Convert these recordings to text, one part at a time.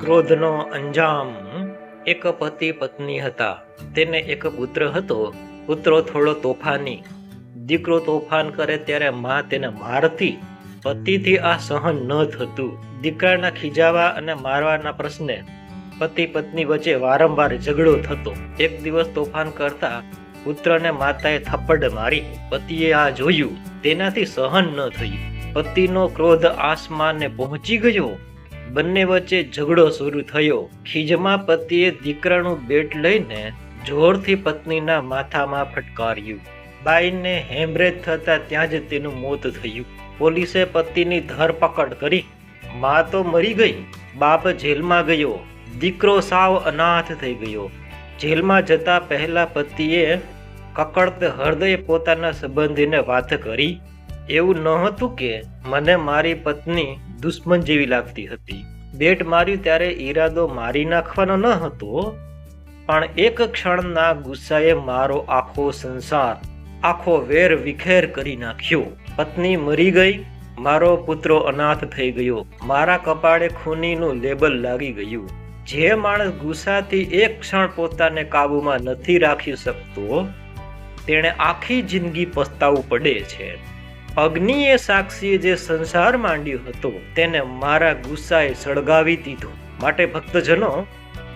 ક્રોધનો અંજામ એક પતિ પત્ની હતા. તેને એક પુત્ર હતો. પુત્રો થોડો તોફાની. દીકરો તોફાન કરે ત્યારે મા તેને મારતી. પતિથી આ સહન ન થતું. દીકરાના ખીજાવા અને મારવાના પ્રશ્ને પતિ પત્ની વચ્ચે વારંવાર ઝઘડો થતો. એક દિવસ તોફાન કરતા પુત્રને માતાએ થપ્પડ મારી. પતિએ આ જોયું. તેનાથી સહન ન થયું. પતિનો ક્રોધ આસમાને પહોંચી ગયો. બંને વચ્ચે ઝઘડો શરૂ થયો. ખીજમાં પતિએ દીકરાનું બેટ લઈને જોરથી પત્નીના માથામાં ફટકાર્યું. બાઈને હેમરેજ થતા ત્યાં જ તેનું મોત થયું. પોલીસે પતિની ધરપકડ કરી. મા તો મરી ગઈ, બાપ જેલમાં ગયો, દીકરો સાવ અનાથ થઈ ગયો. જેલમાં જતા પહેલા પતિએ કકડત હૃદય પોતાના સંબંધીને વાત કરી. એવું નહોતું કે મને મારી પત્ની દુશ્મન જેવી લાગતી હતી. બેટ માર્યું ત્યારે ઈરાદો મારી નાખવાનો ન હતો, પણ એક ક્ષણના ગુસ્સાએ મારો આખો સંસાર, આખો વેર વિખેર કરી નાખ્યો. પત્ની મરી ગઈ, મારો પુત્રો અનાથ થઈ ગયો, મારા કપાળે ખૂનીનું લેબલ લાગી ગયું. જે માણસ ગુસ્સાથી એક ક્ષણ પોતાને કાબૂમાં નથી રાખી શકતો, તેણે આખી જિંદગી પસ્તાવું પડે છે. અગ્નિએ સાક્ષીએ જે સંસાર માંડ્યો હતો, તેને મારા ગુસ્સાએ સળગાવી દીધો. માટે ભક્તજનો,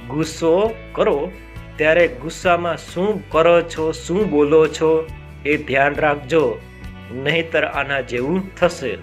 ગુસ્સો કરો. ત્યારે ગુસ્સામાં શું કરો છો, શું બોલો છો, એ ધ્યાન રાખજો. નહીતર આના જેવું થશે.